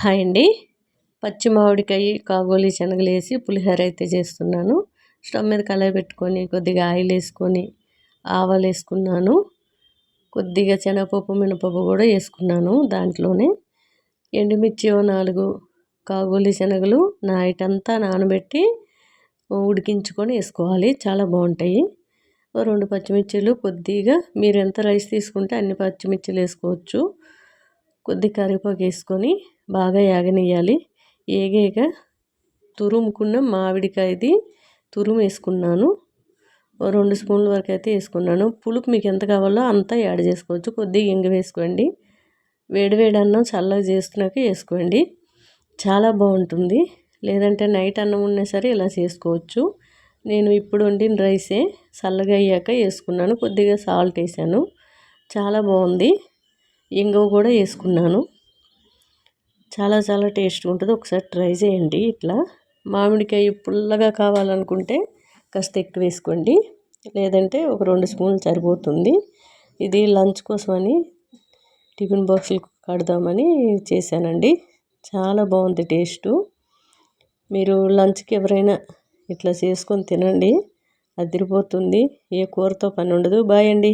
Hi అండి. పచ్చి మామిడికాయ కాగోలి శనగలు వేసి పులిహోర అయితే చేస్తున్నాను. స్టవ్ మీద కళాయి పెట్టుకొని కొద్దిగా ఆయిల్ వేసుకొని ఆవాలు వేసుకున్నాను. కొద్దిగా శనగపప్పు మినపప్పు కూడా వేసుకున్నాను దాంట్లోనే. ఎండుమిర్చి నాలుగు కాగోలి శనగలు నైట్ అంతా నానబెట్టి ఉడికించుకొని వేసుకోవాలి. చాలా బాగుంటాయి. రెండు పచ్చిమిర్చీలు కొద్దిగా మీరు ఎంత రైస్ తీసుకుంటే అన్ని పచ్చిమిర్చిలు వేసుకోవచ్చు. కొద్ది కరివేపాకు వేసుకొని బాగా యాగనియాలి ఏగేగా తురుముకున్న మామిడికాయది తురుము వేసుకున్నాను. రెండు స్పూన్ల వరకు అయితే వేసుకున్నాను. పులుపు మీకు ఎంత కావాలో అంతా యాడ్ చేసుకోవచ్చు. కొద్దిగా ఇంగ వేసుకోండి. వేడివేడి అన్నం చల్లగా చేసుకున్నాక వేసుకోండి. చాలా బాగుంటుంది. లేదంటే నైట్ అన్నం ఉన్నా సరే ఇలా చేసుకోవచ్చు. నేను ఇప్పుడు వండిన రైసే చల్లగా అయ్యాక వేసుకున్నాను. కొద్దిగా సాల్ట్ వేసాను. చాలా బాగుంది. ఇంగువ కూడా వేసుకున్నాను. చాలా చాలా టేస్ట్గా ఉంటుంది. ఒకసారి ట్రై చేయండి ఇట్లా. మామిడికాయ పుల్లగా కావాలనుకుంటే కాస్త ఎక్కువ వేసుకోండి. లేదంటే ఒక రెండు స్పూన్లు సరిపోతుంది. ఇది లంచ్ కోసమని టిఫిన్ బాక్సులు కడదామని చేశానండి. చాలా బాగుంది టేస్టు. మీరు లంచ్కి ఎవరైనా ఇట్లా చేసుకొని తినండి. అదిరిపోతుంది. ఏ కూరతో పని ఉండదు. బాయ్ అండి.